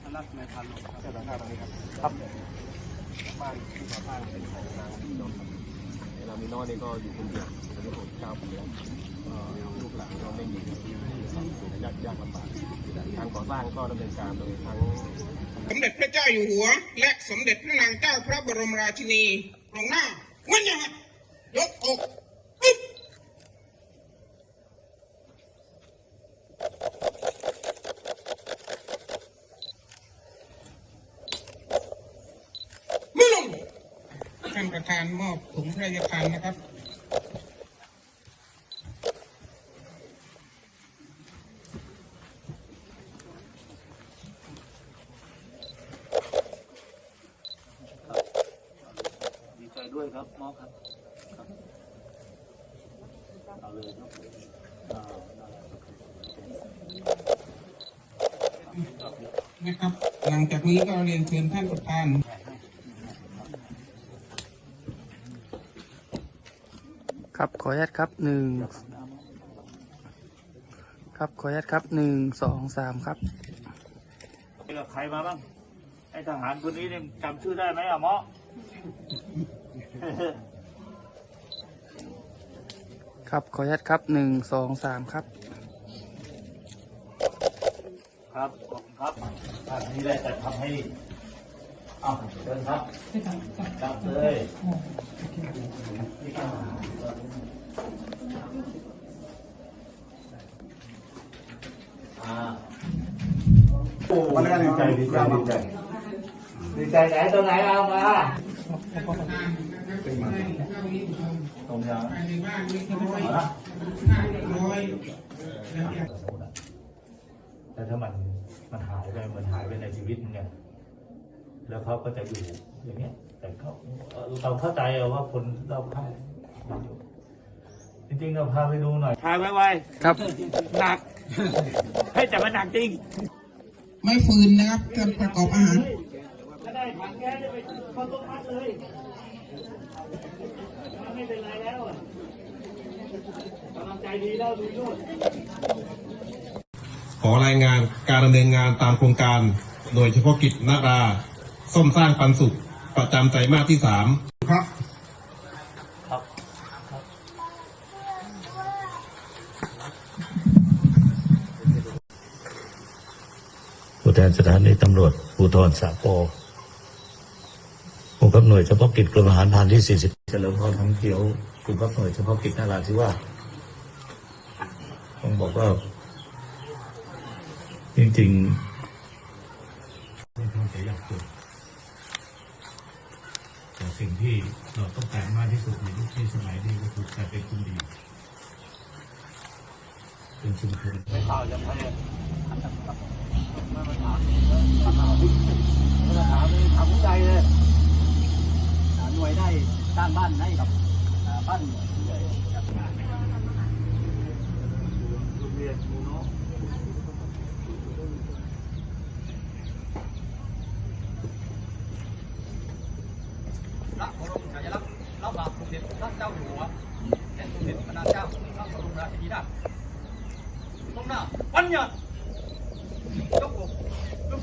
เจ้าหน้าที่ตรงนี้ครับครับบ้านที่ก่อสร้างเป็นของนางพี่น้องครับเรามีน้อยนี่ก็อยู่คนเดียวอายุหกเก้าปีแล้วลูกหลานก็ไม่มีที่อยู่ในยากยากลำบากทางก่อสร้างก็ดำเนินการโดยทั้งสมเด็จพระเจ้าอยู่หัว และสมเด็จพระนางเจ้าพระบรมราชินีตรงหน้าวันยังไงยกอกอึ๊บมือลง ท่านประธานมอบถุงพระราชทานนะครับดีใจด้วยครับมอบครับครับเอาเลยครับอ่าได้ครับนะครับ หลังจากนี้ก็เรียนเชิญท่านประธาน ครับข ออนุญาตครับหนึ่งครับขออนุญาตครับหนึ่งสองสามครับไปกับใครมาบ้างไอ้ทหารคนนี้เนี่ยจำชื่อได้ไหมอะหมอครับขออนุญาตครับหนึ่งสองสามครับ ครับขอบคุณครับท่านนี้ได้แต่ทำให้ เอาเชิญครับจับเลยอ่าโอ้ดีใจดีใจดีใจดีใจไหนตัวไหนเอามาตรงยานเอาละแล้วเนี่ยแต่ถ้ามันมันหายไปมันหายไปในชีวิตเนี่ย แล้วเขาก็จะอยู่อย่างเงี้ย แต่เขาเอ่อเราเข้าใจว่าคนเราเข้าจริงๆเราพาไปดูหน่อยถ่ายไวครับๆหนัก ให้แต่มันหนักจริง ไม่ฟืนนะครับการประกอบอาหารถ้าได้ถังแก๊สจะไปเข้าต้มมัดเลยไม่เป็นไรแล้วอะกำลังใจดีแล้วดูนู่นขอรายงานการดำเนินงานตามโครงการโดยเฉพาะกิจนารา ส้มสร้างปันสุข ประจำไตรมาสที่สามครับครับผู้แทนสถานีตำรวจภูธรสาโปผู้ขับหน่วยเฉพาะกิจกรมอาหารพรานที่ 40 เฉลิมพรทั้งเขียวผู้ขับหน่วยเฉพาะกิจนาราธิวาสต้องบอกว่า จริงๆไม่ต้องจะยากจนแต่สิ่งที่ เราต้องการมากที่สุดในยุคนี้สมัยนี้ก็คือการเป็นคนดีเป็นชุมชนไม่ข่าวจะให้ไม่มาถามมาถามมาถามเลยถามผู้ใจเลยหน่วยได้สร้างบ้านให้กับบ้านใหญ่โรงเรียนครูโน ระบรมฉายาลักษณ์พระบาทสมเด็จพระเจ้าอยู่หัวและสมเด็จพระนางเจ้าพระบรมราชินีนาถตรงหน้าปัญญายกอกยก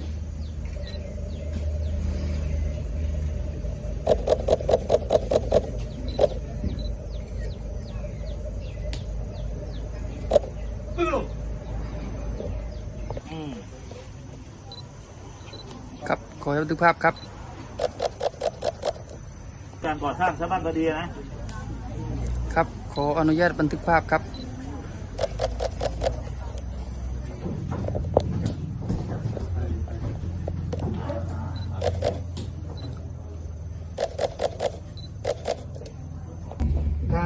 ปึ๊กลงครับขออนุญาตบันทึกภาพครับ การก่อสร้างสถาบันพอดีนะ ครับ ขออนุญาตบันทึกภาพครับ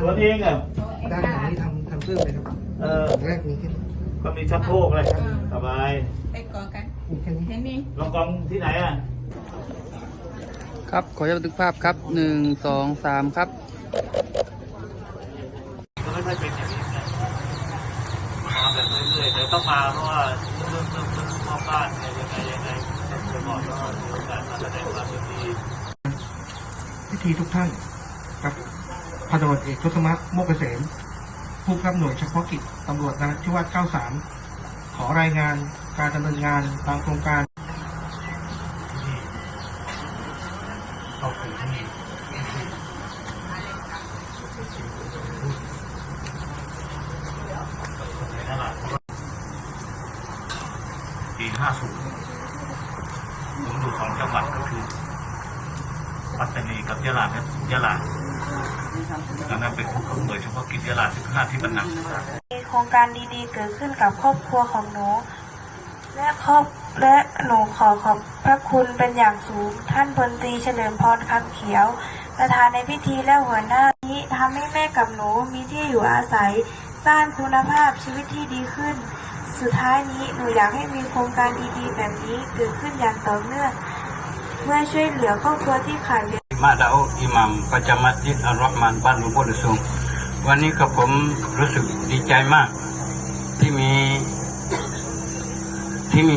ตัวเองอะด้านหลังนี่ทำทำเพิ่มเลยครับ เออแรกนี้แค่นี้ก็มีชักโครกเลยสบายไปก่อนกันมีแค่นี้เห็นนี่ลองกองที่ไหนอะ ครับ ขออนุญาตบันทึกภาพครับหนึ่งสองสามครับไม่ค่อยเป็นอย่างนี้มาแบบเรื่อยๆเดี๋ยวต้องมาเพราะว่าเรื่องเรื่องเรื่องมอบบ้านเนี่ยยังไงยังไงจะบอกว่ามีโอกาสมาแสดงความยินดีพิธีทุกท่านกับพันตำรวจเอกทศมัตโมกเกษมผู้กำกับหน่วยเฉพาะกิจตำรวจนราธิวาส93 ขอรายงานการดำเนินงานตามโครงการ ห้าศูนย์ผมอยู่สองจังหวัดก็คือปัตตานีกับยะลาครับยะลาดังนั้นเป็นผู้กำหนดเฉพาะกิจยะลาสิบห้าที่บันนังมีโครงการดีๆ เกิดขึ้นกับครอบครัวของหนู และครอบและหนูขอขอบพระคุณเป็นอย่างสูง ท่านพลตรีเฉลิมพรคำเขียว ประธานในพิธีและหัวหน้านี้ทำให้แม่กับหนูมีที่อยู่อาศัย สร้างคุณภาพชีวิตที่ดีขึ้น สุดท้ายนี้หนูอยากให้มีโครงการดีๆแบบนี้เกิดขึ้นอย่างต่อเนื่องเพื่อช่วยเหลือครอบครัวที่ขาดแคลนมาดาอิหมัมประจำมัสยิดอัลรอฮ์มานบ้านหลวงพ่อฤสูงวันนี้กับผมรู้สึกดีใจมาก ที่มีที่มี